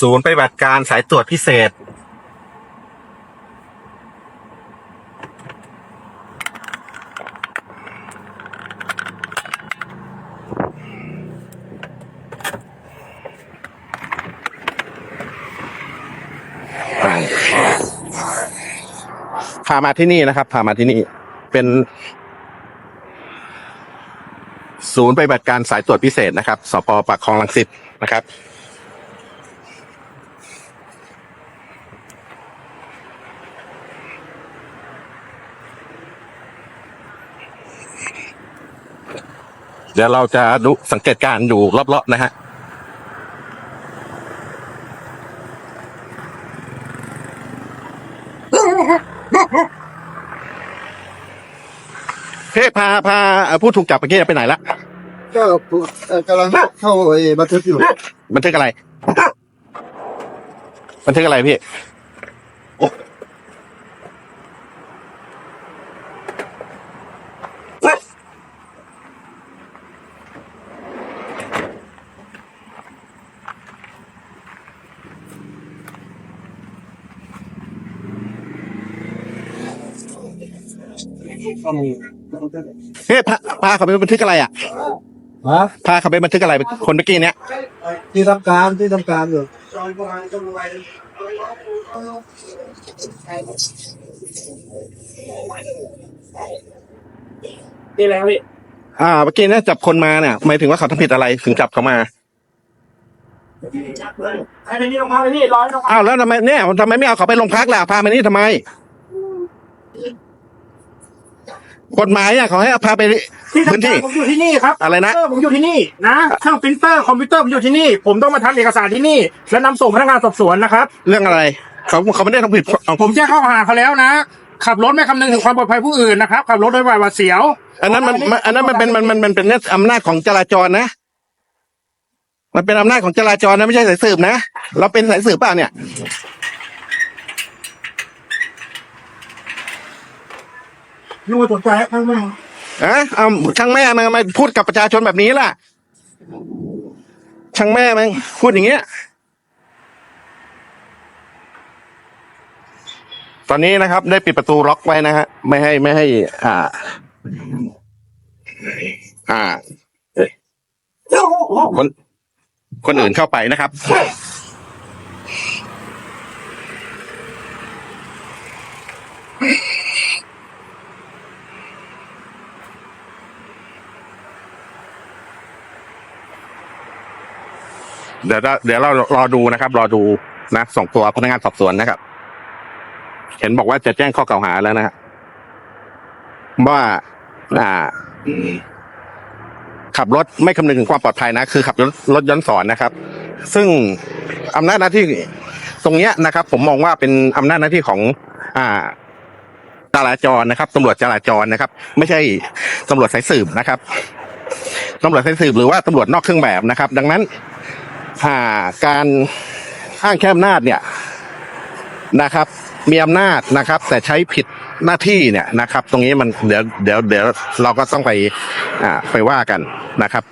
ศูนย์ปฏิบัติการสายตรวจพิเศษ พามาที่นี่นะครับ พามาที่นี่ เป็น ศูนย์ปฏิบัติการสายตรวจพิเศษนะครับ สปปากคลองลังสิตนะครับ เดี๋ยวเราจะดูสังเกตการณ์อยู่รอบๆนะฮะเพ่พาพาผู้ถูกจับเมื่อกี้ไปไหนละก็เอ่อกำลังเข้าไอ้บันทึกอยู่บันทึกอะไร บันทึกอะไรพี่ เฮ้ยพาพาเขาไปบันทึกอะไรอะฮะพาเขาไปบันทึกอะไรคนเมื่อกี้เนี้ยที่ทำการที่ทำการอยู่นี่แล้วพี่อ่าเมื่อกี้เนี่ยจับคนมาเนี่ยหมายถึงว่าเขาทำผิดอะไรถึงจับเขามาไอ้นี่ลงพักเลยพี่ร้อยลงพักอ้าวแล้วทำไมเนี่ยทำไมไม่เอาเขาไปโรงพักล่ะพามานี่ทำไม กฎหมายอะเขาให้เอาพาไปที่พื้นทำที่การผมอยู่ที่นี่ครับอะไรนะเอผมอยู่ที่นี่นะเครื่องปรินเตอร์คอมพิวเตอร์ผมอยู่ที่นี่ ผมต้องมาทำเอกสารที่นี่ แล้วนำส่งพนักงานสอบสวนนะครับ เรื่องอะไร เขาเขาไม่ได้ทำผิดเอาผมแจ้งข้อกล่าวหาเขาแล้วนะ ขับรถไม่คำนึงถึงความปลอดภัยผู้อื่นนะครับ ขับรถโดยหวาดหวาดเสียวอันนั้นมันมันอันนั้นมันเป็นมันมันมันเป็นอำนาจของจราจรนะ มันเป็นอำนาจของจราจรนะไม่ใช่สายสืบนะ เราเป็นสายสืบเปล่าเนี่ย ยูสนใจข้างหน้าอะเอาช่างแม่มันมาพูดกับประชาชนแบบนี้ล่ะ ช่างแม่มันพูดอย่างเงี้ย ตอนนี้นะครับ ได้ปิดประตูล็อกไว้นะฮะไม่ให้ไม่ให้ อ่า อ่า คนคนอื่นเข้าไปนะครับ เดี๋ยวเราเดี๋ยวเรารอดูนะครับ รอดูนะส่งตัวพนักงานสอบสวนนะครับ เห็นบอกว่าจะแจ้งข้อกล่าวหาแล้วนะฮะว่าอ่าขับรถไม่คำนึงถึงความปลอดภัยนะ คือขับรถรถย้อนสอนนะครับ ซึ่งอำนาจหน้าที่ตรงเนี้ยนะครับ ผมมองว่าเป็นอำนาจหน้าที่ของ อ่าจราจรนะครับตำรวจจราจรนะครับ ไม่ใช่ตำรวจสายสืบนะครับตำรวจสายสืบหรือว่าตำรวจนอกเครื่องแบบนะครับ ดังนั้น อ่าการอ้างแค่อำนาจเนี่ยนะครับ มีอำนาจนะครับ แต่ใช้ผิดหน้าที่เนี่ยนะครับ ตรงนี้มันเดี๋ยวเดี๋ยวเดี๋ยวเราก็ต้องไปอ่าไปว่ากันนะครับ